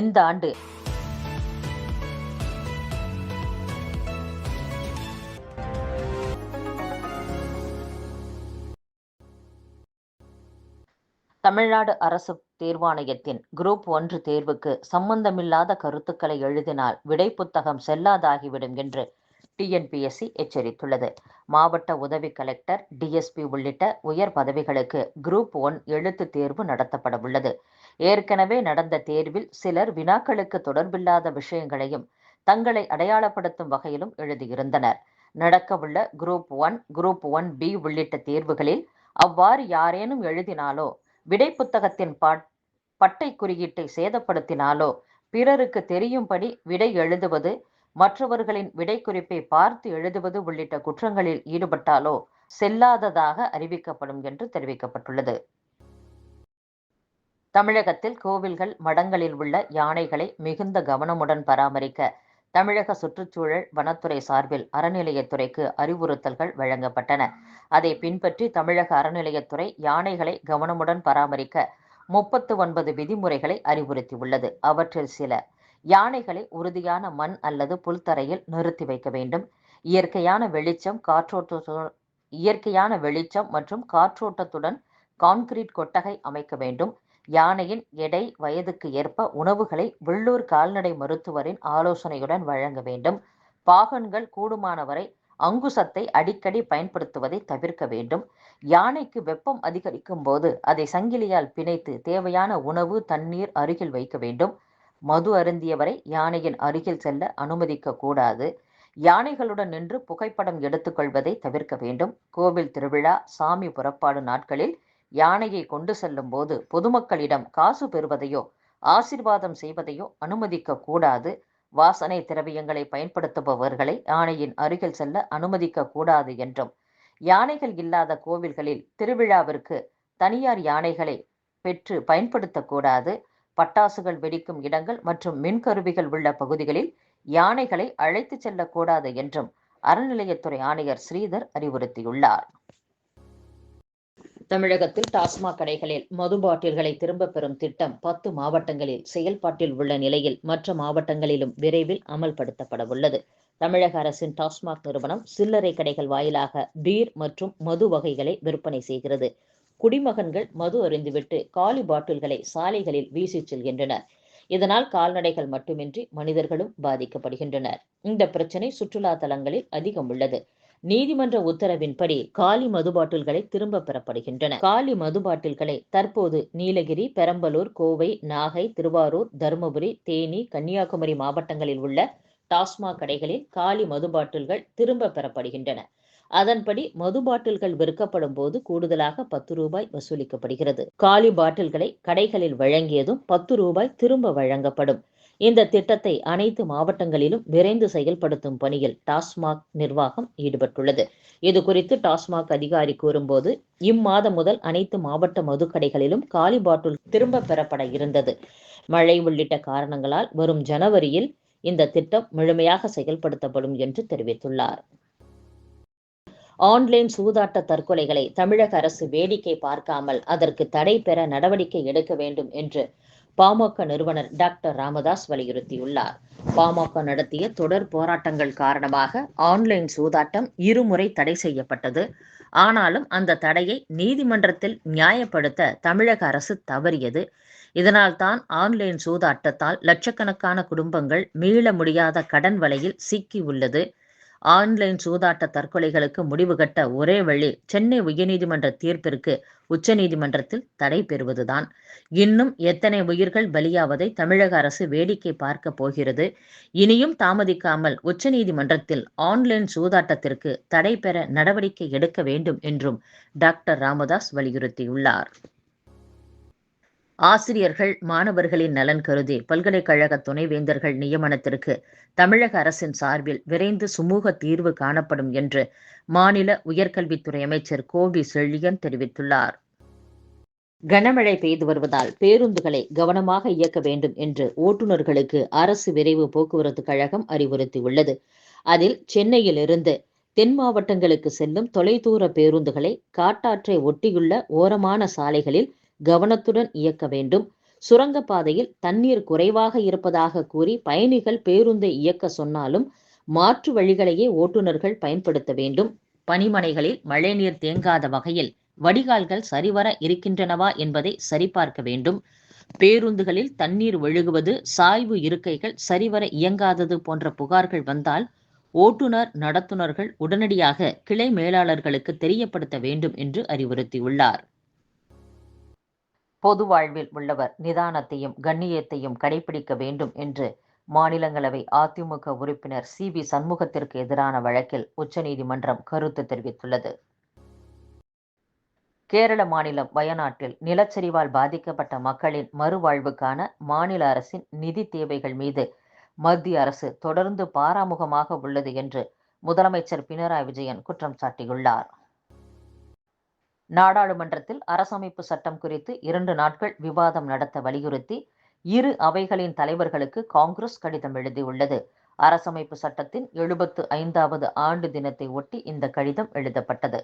இந்த ஆண்டு. தமிழ்நாடு அரசு தேர்வாணையத்தின் குரூப் ஒன்று தேர்வுக்கு சம்பந்தமில்லாத கருத்துக்களை எழுதினால் விடை புத்தகம் செல்லாதாகிவிடும் என்று டிஎன்பிஎஸ்சி எச்சரித்துள்ளது. மாவட்ட உதவி கலெக்டர் டிஎஸ்பி உள்ளிட்ட உயர் பதவிகளுக்கு குரூப் ஒன் எழுத்து தேர்வு நடத்தப்பட உள்ளது ஏற்கனவே நடந்த தேர்வில் சிலர் வினாக்களுக்கு தொடர்பில்லாத விஷயங்களையும் தங்களை அடையாளப்படுத்தும் வகையிலும் எழுதியிருந்தனர். நடக்கவுள்ள group one group one B உள்ளிட்ட தேர்வுகளில் அவ்வாறு யாரேனும் எழுதினாலோ விடை புத்தகத்தின் பட்டை குறியீட்டை சேதப்படுத்தினாலோ பிறருக்கு தெரியும்படி விடை எழுதுவது மற்றவர்களின் விடை குறிப்பை பார்த்து எழுதுவது உள்ளிட்ட குற்றங்களில் ஈடுபட்டாலோ செல்லாததாக அறிவிக்கப்படும் என்று தெரிவிக்கப்பட்டுள்ளது. தமிழகத்தில் கோவில்கள் மடங்களில் உள்ள யானைகளை மிகுந்த கவனமுடன் பராமரிக்க தமிழக சுற்றுச்சூழல் வனத்துறை சார்பில் அறநிலையத்துறைக்கு அறிவுறுத்தல்கள் வழங்கப்பட்டன. அதை பின்பற்றி தமிழக அறநிலையத்துறை யானைகளை கவனமுடன் பராமரிக்க முப்பத்து ஒன்பது விதிமுறைகளை அறிவுறுத்தியுள்ளது. அவற்றில் சில யானைகளை உறுதியான மண் அல்லது புல்தரையில் நிறுத்தி வைக்க வேண்டும். இயற்கையான வெளிச்சம் காற்றோட்ட இயற்கையான வெளிச்சம் மற்றும் காற்றோட்டத்துடன் கான்கிரீட் கொட்டகை அமைக்க வேண்டும். யானையின் எடை வயதுக்கு ஏற்ப உணவுகளை வள்ளூர் கால்நடை மருத்துவரின் ஆலோசனையுடன் வழங்க வேண்டும். பாகன்கள் கூடுமானவரை அங்குசத்தை அடிக்கடி பயன்படுத்துவதை தவிர்க்க வேண்டும். யானைக்கு வெப்பம் அதிகரிக்கும் போது அதை சங்கிலியால் பிணைத்து தேவையான உணவு தண்ணீர் அருகில் வைக்க வேண்டும். மது அருந்தியவரை யானையின் அருகில் செல்ல அனுமதிக்க கூடாது. யானைகளுடன் நின்று புகைப்படம் எடுத்துக்கொள்வதை தவிர்க்க வேண்டும். கோவில் திருவிழா சாமி புறப்பாடு நாட்களில் யானையை கொண்டு செல்லும் போது பொதுமக்களிடம் காசு பெறுவதையோ ஆசிர்வாதம் செய்வதையோ அனுமதிக்க கூடாது. வாசனை திரவியங்களை பயன்படுத்துபவர்களை யானையின் அருகில் செல்ல அனுமதிக்க கூடாது என்றும். யானைகள் இல்லாத கோவில்களில் திருவிழாவிற்கு தனியார் யானைகளை பெற்று பயன்படுத்தக்கூடாது பட்டாசுகள் வெடிக்கும் இடங்கள் மற்றும் மின்கருவிகள் உள்ள பகுதிகளில் யானைகளை அழைத்து செல்லக்கூடாது என்றும் அறநிலையத்துறை ஆணையர் ஸ்ரீதர் அறிவுறுத்தியுள்ளார். தமிழகத்தில் டாஸ்மாக் கடைகளில் மது பாட்டில்களை திரும்ப பெறும் திட்டம் பத்து மாவட்டங்களில் செயல்பாட்டில் உள்ள நிலையில் மற்ற மாவட்டங்களிலும் விரைவில் அமல்படுத்தப்பட உள்ளது தமிழக அரசின் டாஸ்மாக் நிறுவனம் சில்லறை கடைகள் வாயிலாக பீர் மற்றும் மது வகைகளை விற்பனை செய்கிறது. குடிமகன்கள் மது அறிந்துவிட்டு காலி பாட்டில்களை சாலைகளில் வீசிச் செல்கின்றனர். இதனால் கால்நடைகள் மட்டுமின்றி மனிதர்களும் பாதிக்கப்படுகின்றனர். இந்த பிரச்சனை சுற்றுலா தலங்களில் அதிகம் உள்ளது. நீதிமன்ற உத்தரவின்படி காலி மது பாட்டில்களை திரும்ப பெறப்படுகின்றன. காலி மது பாட்டில்களை தற்போது நீலகிரி பெரம்பலூர் கோவை நாகை திருவாரூர் தருமபுரி தேனி கன்னியாகுமரி மாவட்டங்களில் உள்ள டாஸ்மாக் கடைகளில் காலி மது பாட்டில்கள் திரும்ப பெறப்படுகின்றன. அதன்படி மது பாட்டில்கள் விற்கப்படும் போது கூடுதலாக பத்து ரூபாய் வசூலிக்கப்படுகிறது. காலி பாட்டில்களை கடைகளில் வழங்கியதும் பத்து ரூபாய் திரும்ப வழங்கப்படும். இந்த திட்டத்தை அனைத்து மாவட்டங்களிலும் விரைந்து செயல்படுத்தும் பணியில் டாஸ்மாக் நிர்வாகம் ஈடுபட்டுள்ளது. இது குறித்து டாஸ்மாக் அதிகாரி கூறும்போது இம்மாதம் முதல் அனைத்து மாவட்ட மதுக்கடைகளிலும் காலி பாட்டில் திரும்ப பெறப்பட இருந்தது. மழை உள்ளிட்ட காரணங்களால் வரும் ஜனவரியில் இந்த திட்டம் முழுமையாக செயல்படுத்தப்படும் என்று தெரிவித்துள்ளார். ஆன்லைன் சூதாட்ட தற்கொலைகளை தமிழக அரசு வேடிக்கை பார்க்காமல் அதற்கு தடை பெற நடவடிக்கை எடுக்க வேண்டும் என்று பாமக நிறுவனர் டாக்டர் ராமதாஸ் வலியுறுத்தியுள்ளார். பாமக நடத்திய தொடர் போராட்டங்கள் காரணமாக ஆன்லைன் சூதாட்டம் இருமுறை தடை செய்யப்பட்டது. ஆனாலும் அந்த தடையை நீதிமன்றத்தில் நியாயப்படுத்த தமிழக அரசு தவறியது. இதனால் தான் ஆன்லைன் சூதாட்டத்தால் லட்சக்கணக்கான குடும்பங்கள் மீள முடியாத கடன் வலையில் சிக்கி உள்ளது. ஆன்லைன் சூதாட்ட தற்கொலைகளுக்கு முடிவு கட்ட ஒரே வழி சென்னை உயர்நீதிமன்ற தீர்ப்பிற்கு உச்சநீதிமன்றத்தில் தடை பெறுவதுதான். இன்னும் எத்தனை உயிர்கள் பலியாவதை தமிழக அரசு வேடிக்கை பார்க்க போகிறது. இனியும் தாமதிக்காமல் உச்சநீதிமன்றத்தில் ஆன்லைன் சூதாட்டத்திற்கு தடை பெற நடவடிக்கை எடுக்க வேண்டும் என்றும் டாக்டர் ராமதாஸ் வலியுறுத்தியுள்ளார். ஆசிரியர்கள் மாணவர்களின் நலன் கருதி பல்கலைக்கழக துணைவேந்தர்கள் நியமனத்திற்கு தமிழக அரசின் சார்பில் விரைந்து சுமூக தீர்வு காணப்படும் என்று மாநில உயர்கல்வித்துறை அமைச்சர் கோவி செழியன் தெரிவித்துள்ளார். கனமழை பெய்து வருவதால் பேருந்துகளை கவனமாக இயக்க வேண்டும் என்று ஓட்டுநர்களுக்கு அரசு விரைவு போக்குவரத்து கழகம் அறிவுறுத்தியுள்ளது. அதில் சென்னையிலிருந்து தென் மாவட்டங்களுக்கு செல்லும் தொலைதூர பேருந்துகளை காட்டாற்றை ஒட்டியுள்ள ஓரமான சாலைகளில் கவனத்துடன் இயக்க வேண்டும். சுரங்கப்பாதையில் தண்ணீர் குறைவாக இருப்பதாக கூறி பயணிகள் பேருந்தை இயக்க சொன்னாலும் மாற்று வழிகளையே ஓட்டுநர்கள் பயன்படுத்த வேண்டும். பனிமனைகளில் மழைநீர் தேங்காத வகையில் வடிகால்கள் சரிவர இருக்கின்றனவா என்பதை சரிபார்க்க வேண்டும். பேருந்துகளில் தண்ணீர் ஒழுகுவது சாய்வு இருக்கைகள் சரிவர இயங்காதது போன்ற புகார்கள் வந்தால் ஓட்டுநர் நடத்துனர்கள் உடனடியாக கிளை மேலாளர்களுக்கு தெரியப்படுத்த வேண்டும் என்று அறிவுறுத்தியுள்ளார். பொது வாழ்வில் உள்ளவர் நிதானத்தையும் கண்ணியத்தையும் கடைபிடிக்க வேண்டும் என்று மாநிலங்களவை அதிமுக உறுப்பினர் சி வி சண்முகத்திற்கு எதிரான வழக்கில் உச்சநீதிமன்றம் கருத்து தெரிவித்துள்ளது. கேரள மாநிலம் வயநாட்டில் நிலச்சரிவால் பாதிக்கப்பட்ட மக்களின் மறுவாழ்வுக்கான மாநில அரசின் நிதி தேவைகள் மீது மத்திய அரசு தொடர்ந்து பாராமுகமாக உள்ளது என்று முதலமைச்சர் பினராயி விஜயன் குற்றம் சாட்டியுள்ளார். நாடாளுமன்றத்தில் அரசமைப்பு சட்டம் குறித்து இரண்டு நாட்கள் விவாதம் நடத்த வலியுறுத்தி இரு அவைகளின் தலைவர்களுக்கு காங்கிரஸ் கடிதம் எழுதியுள்ளது. அரசமைப்பு சட்டத்தின் எழுபத்து ஐந்தாவது ஆண்டு தினத்தை ஒட்டி இந்த கடிதம் எழுதப்பட்டது.